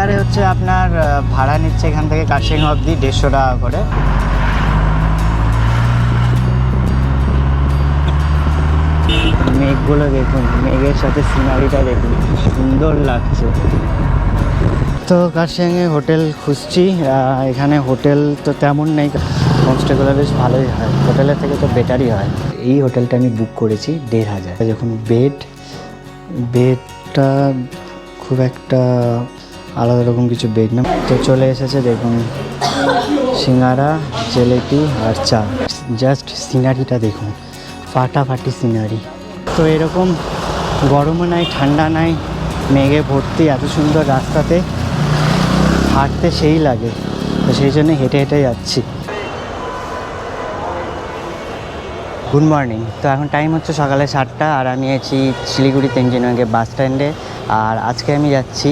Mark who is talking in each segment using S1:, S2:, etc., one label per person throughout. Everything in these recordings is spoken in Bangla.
S1: কারে হচ্ছে আপনার ভাড়া নিচ্ছে এখান থেকে কাশিং অবধি দেড়শো টাকা করে। মেঘগুলো দেখুন, মেঘের সাথে সিনারিটা দেখুন, সুন্দর লাগছে। তো কাশিয়াংয়ে হোটেল খুঁজছি এখানে হোটেল তো তেমন নেই হোমস্টেগুলো বেশ ভালোই হয়, হোটেলের থেকে তো বেটারই হয়। এই হোটেলটা আমি বুক করেছি দেড় হাজার। যখন বেড, বেডটা খুব একটা আলাদা রকম কিছু বেড না। তো চলে এসেছে দেখুন, সিঙ্গারা, জেলেপি আর চা। জাস্ট সিনারিটা দেখুন, ফাটাফাটি সিনারি। তো এরকম গরমও নাই, ঠান্ডা নাই, মেঘে ভর্তি, এত সুন্দর রাস্তাতে হাঁটতে সেই লাগে। তো সেই জন্য হেঁটে হেঁটে যাচ্ছি। গুড মর্নিং তো এখন টাইম হচ্ছে সকালে সাতটা, আর আমি আছি শিলিগুড়ি তেঞ্জিনগে বাস স্ট্যান্ডে আর আজকে আমি যাচ্ছি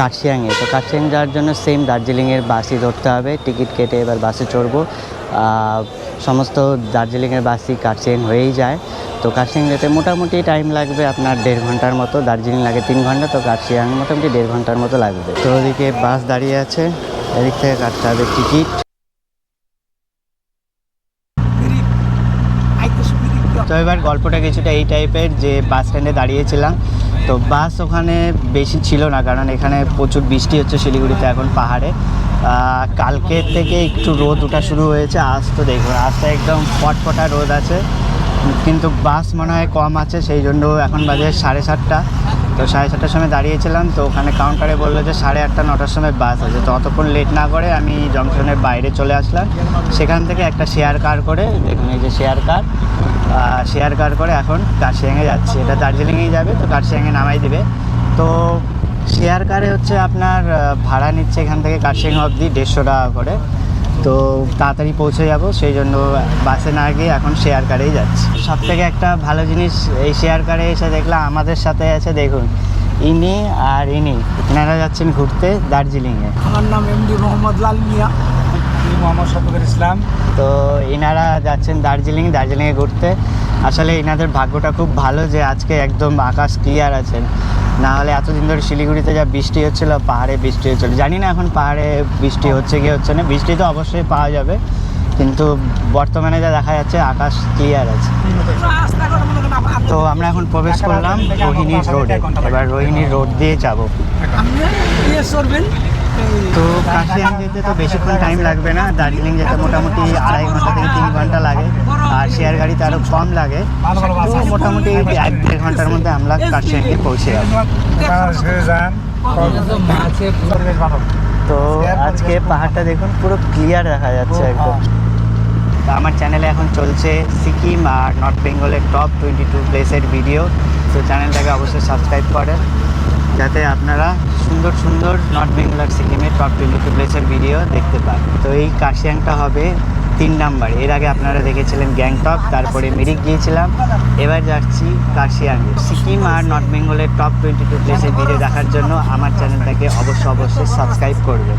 S1: কার্শিয়াংয়ে। তো কার্শিয়াং যাওয়ার জন্য সেম দার্জিলিংয়ের বাসই ধরতে হবে। টিকিট কেটে এবার বাসে চড়বো। সমস্ত দার্জিলিংয়ের বাসই কার্শিয়াং হয়েই যায়। তো কার্শিয়াং যেতে মোটামুটি টাইম লাগবে আপনার দেড় ঘণ্টার মতো। দার্জিলিং লাগে তিন ঘণ্টা, তো কার্শিয়াং মোটামুটি দেড় ঘণ্টার মতো লাগবে। তো ওদিকে বাস দাঁড়িয়ে আছে। এদিক থেকে কাটতে হবে টিকিট। এবার গল্পটা কিছুটা এই টাইপের যে বাস স্ট্যান্ডে দাঁড়িয়েছিলাম। তো বাস ওখানে বেশি ছিল না, কারণ এখানে প্রচুর বৃষ্টি হচ্ছে শিলিগুড়িতে এখন পাহাড়ে। কালকের থেকে একটু রোদ ওঠা শুরু হয়েছে, আজ তো দেখুন, আজ তো একদম ফটফটা রোদ আছে। কিন্তু বাস মনে হয় কম আছে, সেই জন্য এখন বাজে সাড়ে সাতটা। তো সাড়ে সাতটার সময় দাঁড়িয়েছিলাম, তো ওখানে কাউন্টারে বলল যে সাড়ে আটটা, নটার সময় বাস আছে। তো অতক্ষণ লেট না করে আমি জংশনের বাইরে চলে আসলাম। সেখান থেকে একটা শেয়ার কার করে, দেখুন এই যে শেয়ার কার শেয়ার কার করে এখন কার্শিয়াংয়ে যাচ্ছি। এটা দার্জিলিংয়েই যাবে, তো কার্শিয়াংয়ে নামাই দেবে। তো শেয়ার কারে হচ্ছে আপনার ভাড়া নিচ্ছে এখান থেকে কার্শিয়াং অবধি দেড়শো টাকা করে। তো তাড়াতাড়ি পৌঁছে যাব, সেই জন্য বাসে না গিয়ে এখন শেয়ার কারেই যাচ্ছি। সব থেকে একটা ভালো জিনিস, এই শেয়ার কারে এসে দেখলাম, আমাদের সাথে আছে দেখুন, ইনি আর ইনি। এনারা যাচ্ছেন ঘুরতে দার্জিলিংয়ে।
S2: আমার নাম এমডি মোহাম্মদ লাল মিয়া।
S3: মোহাম্মদ শফিকুল ইসলাম।
S1: তো এনারা যাচ্ছেন দার্জিলিং দার্জিলিংয়ে ঘুরতে। আসলে এনাদের ভাগ্যটা খুব ভালো যে আজকে একদম আকাশ ক্লিয়ার আছেন। না হলে এতদিন ধরে শিলিগুড়িতে যা বৃষ্টি হচ্ছিল পাহাড়ে বৃষ্টি হচ্ছিল। জানি না এখন পাহাড়ে বৃষ্টি হচ্ছে কি হচ্ছে না। বৃষ্টি তো অবশ্যই পাওয়া যাবে। কিন্তু বর্তমানে যা দেখা যাচ্ছে আকাশ ক্লিয়ার আছে। তো আমরা এখন প্রবেশ করলাম রোহিণীর রোডে এবার রোহিণীর রোড দিয়ে যাব। তো কাশিয়াং যেতে তো বেশিক্ষণ টাইম লাগবে না, দার্জিলিং যেতে মোটামুটি আড়াই ঘণ্টা থেকে তিন ঘণ্টা লাগে, আর শেয়ার গাড়িতে আরও কম লাগে। তো মোটামুটি এক দেড় ঘণ্টার মধ্যে আমরা কাশিয়াংয়ে পৌঁছে যাব। তো আজকে পাহাড়টা দেখুন, পুরো ক্লিয়ার দেখা যাচ্ছে একদম। আমার চ্যানেলে এখন চলছে সিকিম আর নর্থ বেঙ্গলের টপ টোয়েন্টি টু প্লেসের ভিডিও তো চ্যানেলটাকে অবশ্যই সাবস্ক্রাইব করেন যাতে আপনারা সুন্দর সুন্দর নর্থ বেঙ্গল আর সিকিমের টপ টোয়েন্টি টু প্লেসের ভিডিও দেখতে পান। তো এই কাশিয়াংটা হবে তিন নাম্বার। এর আগে আপনারা দেখেছিলেন গ্যাংটক তারপরে মিরিক গিয়েছিলাম। এবার যাচ্ছি কাশিয়াংয়ে সিকিম আর নর্থ বেঙ্গলের টপ টোয়েন্টি টু প্লেসের ভিডিও দেখার জন্য আমার চ্যানেলটাকে অবশ্যই অবশ্যই সাবস্ক্রাইব করবেন।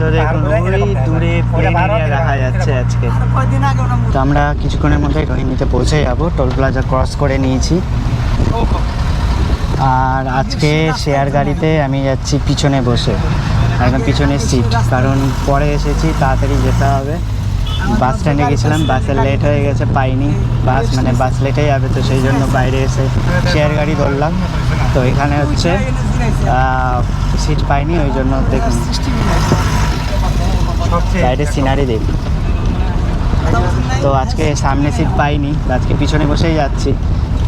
S1: তো দেখুন ওই দূরে প্লেন এরিয়া দেখা যাচ্ছে আজকে। তো আমরা কিছুক্ষণের মধ্যে রোহিণীতে পৌঁছে যাব। টোল প্লাজা ক্রস করে নিয়েছি। আর আজকে শেয়ার গাড়িতে আমি যাচ্ছি পিছনে বসে, একদম পিছনের সিট কারণ পরে এসেছি, তাড়াতাড়ি যেতে হবে। বাস স্ট্যান্ডে গেছিলাম বাসে লেট হয়ে গেছে, পাইনি। বাস মানে বাস লেটে যাবে তো, সেই জন্য বাইরে এসে শেয়ার গাড়ি ধরলাম। তো এখানে হচ্ছে সিট পাইনি, ওই জন্য দেখুন। বাইরের সিনারি দেখুন। তো আজকে সামনে সিট পাইনি, আজকে পিছনে বসেই যাচ্ছি।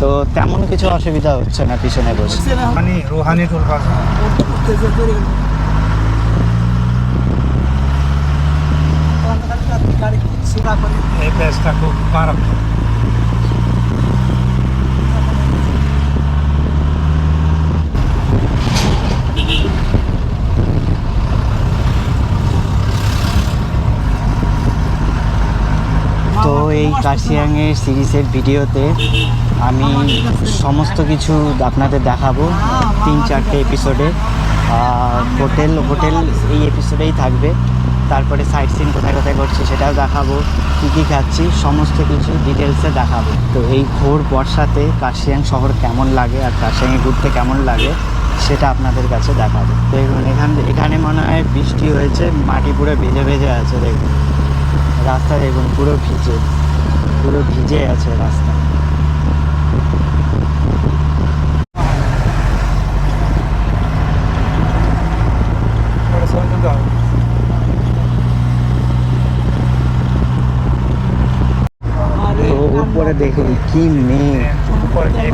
S1: তো তেমন কিছু অসুবিধা হচ্ছে না পিছনে বসে।
S3: মানে রুহানি টোল প্লাজা
S2: করে
S3: এই প্লেসটা খুব মারাত্মক
S1: তো এই কাশিয়াংয়ের সিরিজের ভিডিওতে আমি সমস্ত কিছু আপনাদের দেখাবো, তিন চারটে এপিসোডে হোটেল হোটেল এই এপিসোডেই থাকবে। তারপরে সাইট সিন কোথায় কোথায় করছি সেটাও দেখাবো, কী কী খাচ্ছি, সমস্ত কিছু ডিটেলসে দেখাবো। তো এই ঘোর বর্ষাতে কাশিয়াং শহর কেমন লাগে আর কাশিয়াংয়ে ঘুরতে কেমন লাগে সেটা আপনাদের কাছে দেখাবো। দেখুন, এখান, এখানে মনে হয় বৃষ্টি হয়েছে, মাটি পুরো ভেজে ভেজে আছে, দেখুন। রাস্তা দেখুন, পুরো ভিজে। পুরো ভিজে আছে রাস্তা। উপরে দেখুন কি মেঘ।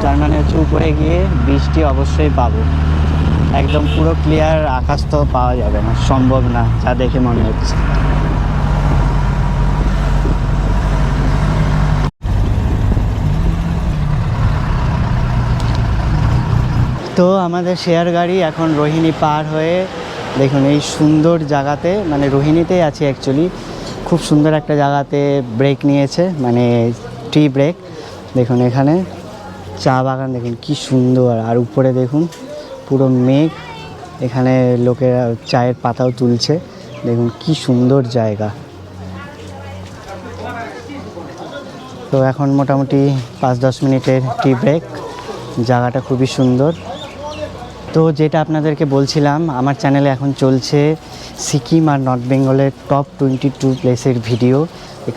S1: তার মানে হচ্ছে উপরে গিয়ে বৃষ্টি অবশ্যই পাবো। একদম পুরো ক্লিয়ার আকাশ তো পাওয়া যাবে না, সম্ভব না, যা দেখে মনে হচ্ছে। তো আমাদের শেয়ার গাড়ি এখন রোহিণী পার হয়ে, দেখুন এই সুন্দর জায়গাতে মানে রোহিণীতেই আছে অ্যাকচুয়ালি খুব সুন্দর একটা জায়গাতে ব্রেক নিয়েছে মানে টি ব্রেক দেখুন এখানে, চা বাগান, দেখুন কি সুন্দর, আর উপরে দেখুন, পুরো মেঘ, এখানে লোকেরা চায়ের পাতাও তুলছে, দেখুন কি সুন্দর জায়গা। তো এখন মোটামুটি পাঁচ দশ মিনিটের টি ব্রেক জায়গাটা খুবই সুন্দর। তো যেটা আপনাদেরকে বলছিলাম, আমার চ্যানেলে এখন চলছে সিকিম আর নর্থ বেঙ্গলের টপ টোয়েন্টি টু প্লেসের ভিডিও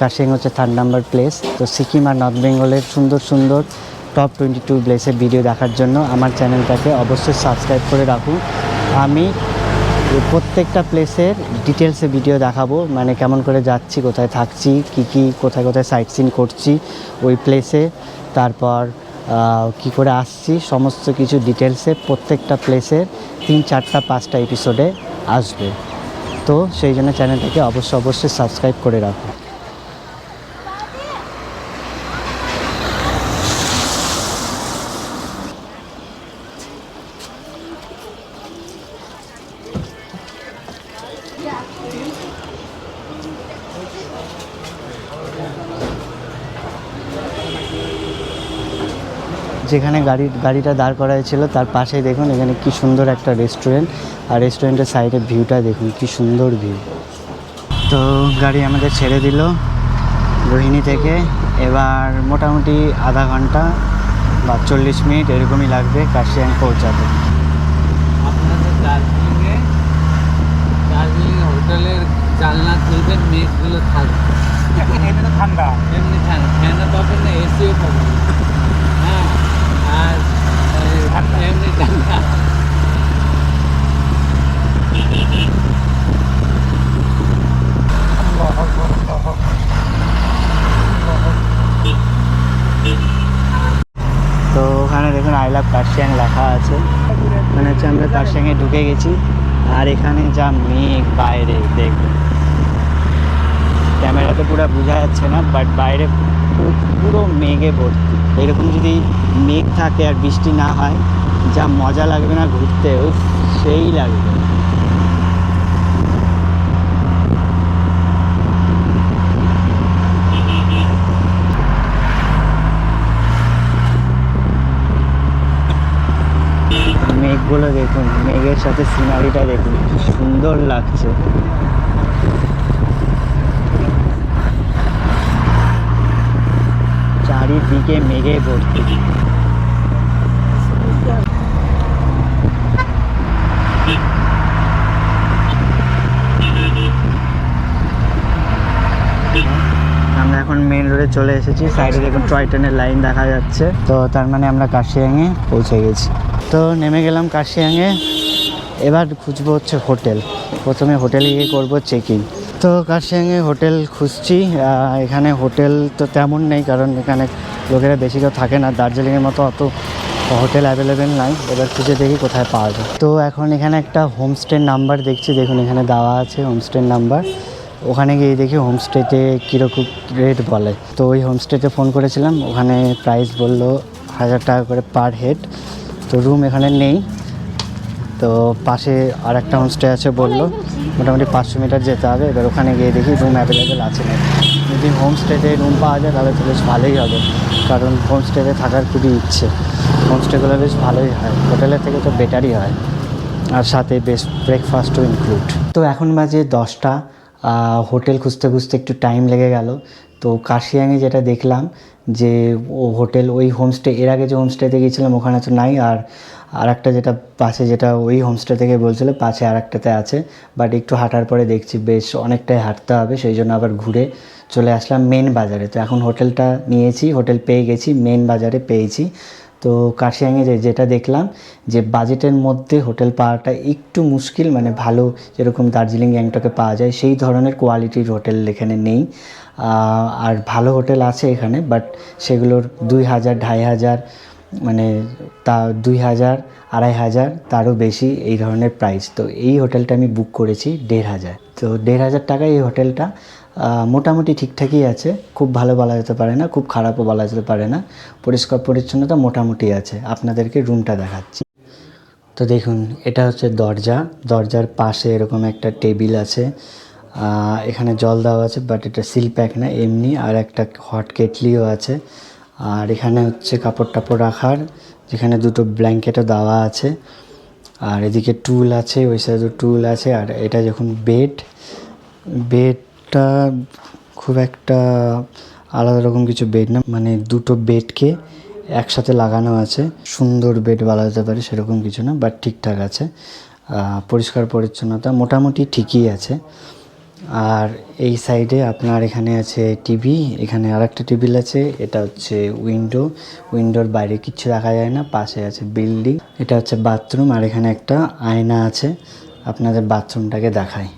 S1: কাশিং হচ্ছে থার্ড নাম্বার প্লেস তো সিকিম আর নর্থ বেঙ্গলের সুন্দর সুন্দর টপ টোয়েন্টি টু প্লেসের ভিডিও দেখার জন্য আমার চ্যানেলটাকে অবশ্যই সাবস্ক্রাইব করে রাখুন। আমি প্রত্যেকটা প্লেসের ডিটেলসে ভিডিও দেখাবো মানে কেমন করে যাচ্ছি, কোথায় থাকছি, কি কি, কোথায় কোথায় সাইট সিন করছি ওই প্লেসে তারপর কি করে আসছি, সমস্ত কিছু ডিটেলসে প্রত্যেকটা প্লেসের তিন, চারটা, পাঁচটা এপিসোডে আসবে। তো সেই জন্য চ্যানেলটাকে অবশ্যই অবশ্যই সাবস্ক্রাইব করে রাখুন যেখানে গাড়ি গাড়িটা দাঁড় করা ছিল তার পাশেই দেখুন এখানে কি সুন্দর একটা রেস্টুরেন্ট আর রেস্টুরেন্টের সাইডে ভিউটা দেখুন কি সুন্দর ভিউ তো গাড়ি আমাদের ছেড়ে দিল রোহিণী থেকে। এবার মোটামুটি আধা ঘণ্টা বা চল্লিশ মিনিট এরকমই লাগবে কাশিয়াং পৌঁছাতে।
S4: আপনাদের দার্জিলিংয়ে দার্জিলিং হোটেলের জানলা খুলবেন মেঘগুলো থাকবে।
S3: এটা ঠান্ডা।
S4: এমনি ঠান্ডা। ফ্যানও পাবেন না এসিও পাবেন
S1: তো ওখানে দেখুন আই লাভ কার্শিয়াং লেখা আছে। মানে হচ্ছে আমরা কার্শিয়াংয়ে ঢুকে গেছি। আর এখানে যা মেঘ বাইরে, দেখুন। ক্যামেরাতে পুরো বোঝা যাচ্ছে না বাট বাইরে পুরো মেঘে ভর্তি। এরকম যদি মেঘ থাকে আর বৃষ্টি না হয়, যা মজা লাগবে না ঘুরতে সেই লাগবে। মেঘগুলো দেখুন, মেঘের সাথে সিনারিটা দেখুন সুন্দর লাগছে। চারিদিকে মেঘে ভর্তি। আমরা এখন মেন রোডে চলে এসেছি। সাইডে দেখুন টয় ট্রেনের লাইন দেখা যাচ্ছে। তো তার মানে আমরা কাশিয়াংয়ে পৌঁছে গেছি। তো নেমে গেলাম কাশিয়াংয়ে এবার খুঁজবো হচ্ছে হোটেল প্রথমে হোটেলে গিয়ে করব চেক তো কাশিয়াংয়ে হোটেল খুঁজছি এখানে হোটেল তো তেমন নেই, কারণ এখানে লোকেরা বেশি কেউ থাকে না, দার্জিলিংয়ের মতো অত হোটেল অ্যাভেলেবেল নাই, এবার খুঁজে দেখি কোথায় পাওয়া যায়। তো এখন এখানে একটা হোমস্টের নাম্বার দেখছি, দেখুন এখানে দেওয়া আছে হোমস্টের নাম্বার, ওখানে গিয়ে দেখি হোমস্টেতে কীরকম রেট বলে। তো ওই হোমস্টেতে ফোন করেছিলাম, ওখানে প্রাইস বলল হাজার টাকা করে পার হেড, তো রুম এখানে নেই, তো পাশে আর একটা হোমস্টে আছে বলল মোটামুটি পাঁচশো মিটার যেতে হবে। এবার ওখানে গিয়ে দেখি রুম অ্যাভেলেবেল আছে না যদি হোমস্টেতে রুম পাওয়া যায় তাহলে তো বেশ ভালোই হবে। কারণ হোমস্টেতে থাকার খুবই ইচ্ছে। হোমস্টেগুলো বেশ ভালোই হয়। হোটেলের থেকে তো বেটারই হয়। আর সাথে বেশ ব্রেকফাস্টও ইনক্লুড তো এখন বাজে দশটা। হোটেল খুঁজতে খুঁজতে একটু টাইম লেগে গেল। তো কাশিয়াঙে যেটা দেখলাম যে, ও হোটেল ওই হোমস্টে এর আগে যে হোমস্টেতে গিয়েছিলাম ওখানে তো নাই। আর আর একটা যেটা পাশে যেটা ওই হোমস্টে থেকে বলছিল, পাশে আর একটাতে আছে। বাট একটু হাঁটার পরে দেখছি, বেশ অনেকটাই হাঁটতে হবে, সেই জন্য আবার ঘুরে চলে আসলাম মেন বাজারে। তো এখন হোটেলটা নিয়েছি, হোটেল পেয়ে গেছি মেন বাজারে পেয়েছি। তো কাশিয়াঙে যে যেটা দেখলাম, যে বাজেটের মধ্যে হোটেল পাওয়াটা একটু মুশকিল মানে ভালো যেরকম দার্জিলিং, গ্যাংটকে পাওয়া যায়, সেই ধরনের কোয়ালিটির হোটেল এখানে নেই। আর ভালো হোটেল আছে এখানে বাট সেগুলোর দুই হাজার, ঢাই হাজার মানে তা দুই হাজার, আড়াই হাজার, তারও বেশি এই ধরনের প্রাইস তো এই হোটেলটা আমি বুক করেছি দেড় হাজার। তো দেড় হাজার টাকায় এই হোটেলটা মোটামুটি ঠিকঠাকই আছে। খুব ভালো বলা যেতে পারে না, খুব খারাপও বলা যেতে পারে না। পরিষ্কার পরিচ্ছন্নতা মোটামুটি আছে। আপনাদেরকে রুমটা দেখাচ্ছি। তো দেখুন, এটা হচ্ছে দরজা। দরজার পাশে এরকম একটা টেবিল আছে। এখানে জল দেওয়া আছে বাট এটা সিল প্যাক না, এমনি। আর একটা হট কেটলিও আছে। আর এখানে হচ্ছে কাপড় টাপড় রাখার, যেখানে দুটো ব্ল্যাঙ্কেটও দেওয়া আছে। আর এদিকে টুল আছে, ওই সাইডে টুল আছে, আর এটা যখন বেড, বেডটা খুব একটা আলাদা রকম কিছু বেড না মানে দুটো বেডকে একসাথে লাগানো আছে। সুন্দর বেড বলা যেতে পারে সেরকম কিছু না, বাট ঠিকঠাক আছে। পরিষ্কার পরিচ্ছন্নতা মোটামুটি ঠিকই আছে। আর এই সাইডে আপনার এখানে আছে টিভি এখানে আরেকটা টেবিল আছে, এটা হচ্ছে উইন্ডো উইন্ডোর বাইরে কিচ্ছু দেখা যায় না, পাশে আছে বিল্ডিং এটা হচ্ছে বাথরুম আর এখানে একটা আয়না আছে, আপনাদের বাথরুমটাকে দেখায়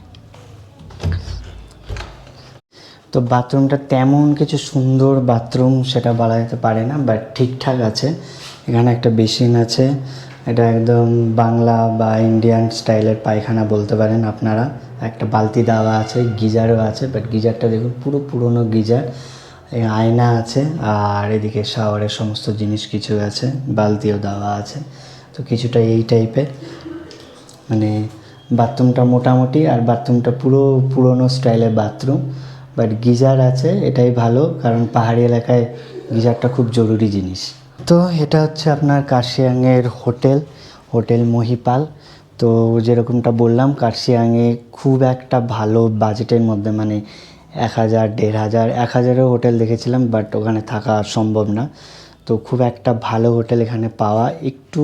S1: তো বাথরুমটা তেমন কিছু সুন্দর বাথরুম সেটা বলা যেতে পারে না বাট ঠিকঠাক আছে, এখানে একটা বেসিন আছে এটা একদম বাংলা বা ইন্ডিয়ান স্টাইলের পায়খানা বলতে পারেন আপনারা। একটা বালতি দেওয়া আছে, গিজারও আছে বাট গিজারটা দেখুন, পুরো পুরনো গিজার। আয়না আছে, আর এদিকে শাওয়ারের সমস্ত জিনিস কিছু আছে, বালতিও দেওয়া আছে। তো কিছুটা এই টাইপের মানে বাথরুমটা মোটামুটি, আর বাথরুমটা পুরো পুরনো স্টাইলের বাথরুম বাট গিজার আছে, এটাই ভালো, কারণ পাহাড়ি এলাকায় গিজারটা খুব জরুরি জিনিস। তো এটা হচ্ছে আপনার কার্শিয়াংয়ের হোটেল হোটেল মহিপাল। তো যেরকমটা বললাম, কার্শিয়াংয়ে খুব একটা ভালো বাজেটের মধ্যে মানে এক হাজার, দেড় হাজার, এক হাজারের হোটেল দেখেছিলাম, বাট ওখানে থাকা সম্ভব না। তো খুব একটা ভালো হোটেল এখানে পাওয়া একটু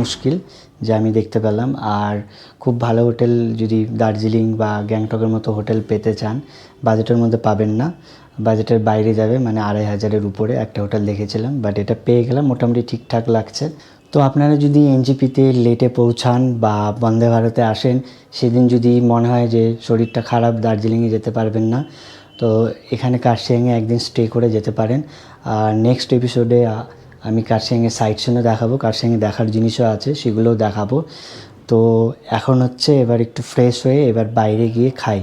S1: মুশকিল, যে আমি দেখতে পেলাম। আর খুব ভালো হোটেল যদি দার্জিলিং বা গ্যাংটকের মতো হোটেল পেতে চান, বাজেটের মধ্যে পাবেন না। বাজেটের বাইরে যাবে মানে আড়াই হাজারের উপরে একটা হোটেল দেখেছিলাম বাট এটা পেয়ে গেলাম, মোটামুটি ঠিকঠাক লাগছে। তো আপনারা যদি এনজিপিতে লেটে পৌঁছান বা বন্দে ভারতে আসেন, সেদিন যদি মনে হয় যে শরীরটা খারাপ, দার্জিলিংয়ে যেতে পারবেন না, তো এখানে কার্শিয়াংয়ে একদিন স্টে করে যেতে পারেন। আর নেক্সট এপিসোডে আমি কার্শিয়াংয়ে সাইট সিনও দেখাবো, কার্শিয়াংয়ে দেখার জিনিসও আছে, সেগুলোও দেখাবো। তো এখন হচ্ছে এবার একটু ফ্রেশ হয়ে এবার বাইরে গিয়ে খাই।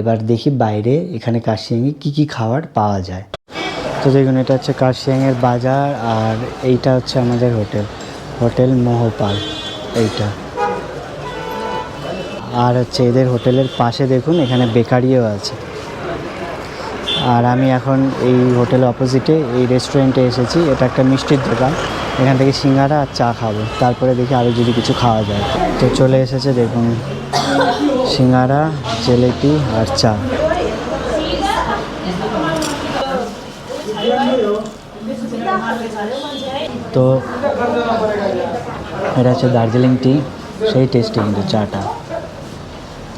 S1: এবার দেখি বাইরে এখানে কার্শিয়াংয়ে কী কী খাবার পাওয়া যায়। তো দেখুন, এটা হচ্ছে কার্শিয়াংয়ের বাজার আর এইটা হচ্ছে আমাদের হোটেল। হোটেল মোহপাল, এইটা। আর হচ্ছে এদের হোটেলের পাশে দেখুন, এখানে বেকারিও আছে। আর আমি এখন এই হোটেল অপোজিটে, এই রেস্টুরেন্টে এসেছি। এটা একটা মিষ্টির দোকান। এখান থেকে সিঙ্গারা আর চা খাব। তারপরে দেখি আরও যদি কিছু খাওয়া যায়। তো চলে এসেছে দেখুন। সিঙ্গারা, জিলিপি, আর চা। তো এটা হচ্ছে দার্জিলিং টি, সেই টেস্টি কিন্তু চাটা।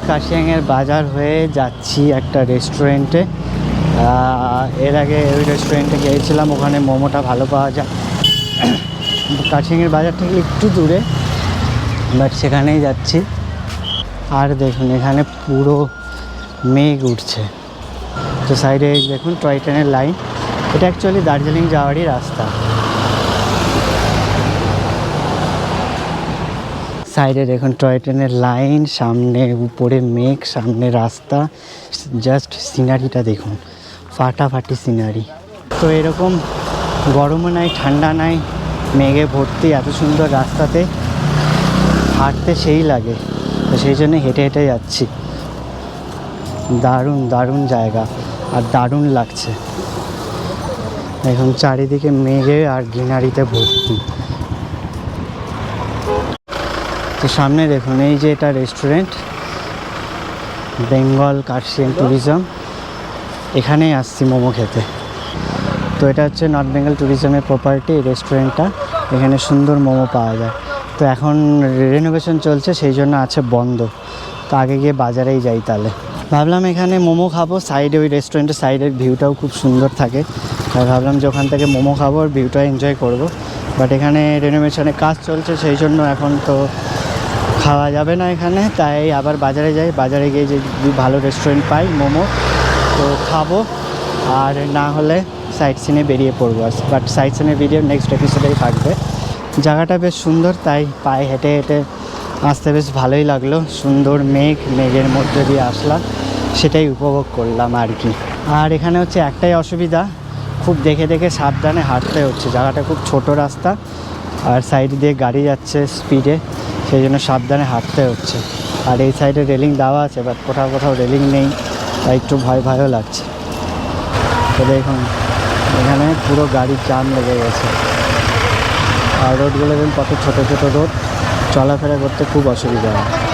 S1: কাশিয়াংয়ের বাজার হয়ে যাচ্ছি একটা রেস্টুরেন্টে এর আগে ওই রেস্টুরেন্টে গিয়েছিলাম, ওখানে মোমোটা ভালো পাওয়া যায়। কাশিয়াংয়ের বাজার থেকে একটু দূরে বাট সেখানেই যাচ্ছি। আর দেখুন, এখানে পুরো মেঘ উঠছে। তো সাইডে দেখুন, টয় ট্রেনের লাইন। এটা অ্যাকচুয়ালি দার্জিলিং যাওয়ারই রাস্তা। সাইডে দেখুন, টয় ট্রেনের লাইন, সামনে উপরে মেঘ, সামনে রাস্তা। জাস্ট সিনারিটা দেখুন, ফাটাফাটি সিনারি তো এরকম গরমও নাই, ঠান্ডা নাই, মেঘে ভর্তি, এত সুন্দর রাস্তাতে হাঁটতে সেই লাগে। সেই জন্য হেঁটে হেঁটে যাচ্ছি। দারুণ দারুণ জায়গা আর দারুণ লাগছে। এখন চারিদিকে মেঘে আর গ্রিনারিতে ভর্তি। তো সামনে দেখুন, এই যে এটা রেস্টুরেন্ট বেঙ্গল কার্শিয়ান ট্যুরিজম এখানেই আসছি মোমো খেতে। তো এটা হচ্ছে নর্থ বেঙ্গল ট্যুরিজমের প্রপার্টি রেস্টুরেন্টটা এখানে সুন্দর মোমো পাওয়া যায়। তো এখন রেনোভেশন চলছে, সেই জন্য আছে বন্ধ। তো আগে গিয়ে বাজারেই যাই তাহলে। ভাবলাম এখানে মোমো খাব সাইডে ওই রেস্টুরেন্টের সাইডের ভিউটাও খুব সুন্দর থাকে। আর ভাবলাম যে ওখান থেকে মোমো খাব আর ভিউটা এনজয় করব। বাট এখানে রেনোভেশনের কাজ চলছে, সেই জন্য এখন তো খাওয়া যাবে না এখানে। তাই আবার বাজারে যাই। বাজারে গিয়ে যদি ভালো রেস্টুরেন্ট পাই, মোমো, তো খাব। আর না হলে সাইট সিনে বেরিয়ে পড়ব আর বাট সাইট সিনের ভিডিও নেক্সট এপিসোডেই থাকবে। জায়গাটা বেশ সুন্দর, তাই পায়ে হেঁটে হেঁটে আসতে বেশ ভালোই লাগল। সুন্দর মেঘ, মেঘের মধ্যে দিয়ে আসলাম, সেটাই উপভোগ করলাম আর কি। আর এখানে হচ্ছে একটাই অসুবিধা, খুব দেখে দেখে সাবধানে হাঁটতে হচ্ছে। জায়গাটা খুব ছোট রাস্তা, আর সাইড দিয়ে গাড়ি যাচ্ছে স্পিডে, সেই জন্য সাবধানে হাঁটতে হচ্ছে। আর এই সাইডে রেলিং দেওয়া আছে, বাট কোথাও কোথাও রেলিং নেই, তাই একটু ভয় ভয়ও লাগছে। তো দেখুন, এখানে পুরো গাড়ির জাম লেগে গেছে। আর রোডগুলো কত ছোটো ছোটো রোড। চলাফেরা করতে খুব অসুবিধা হয়।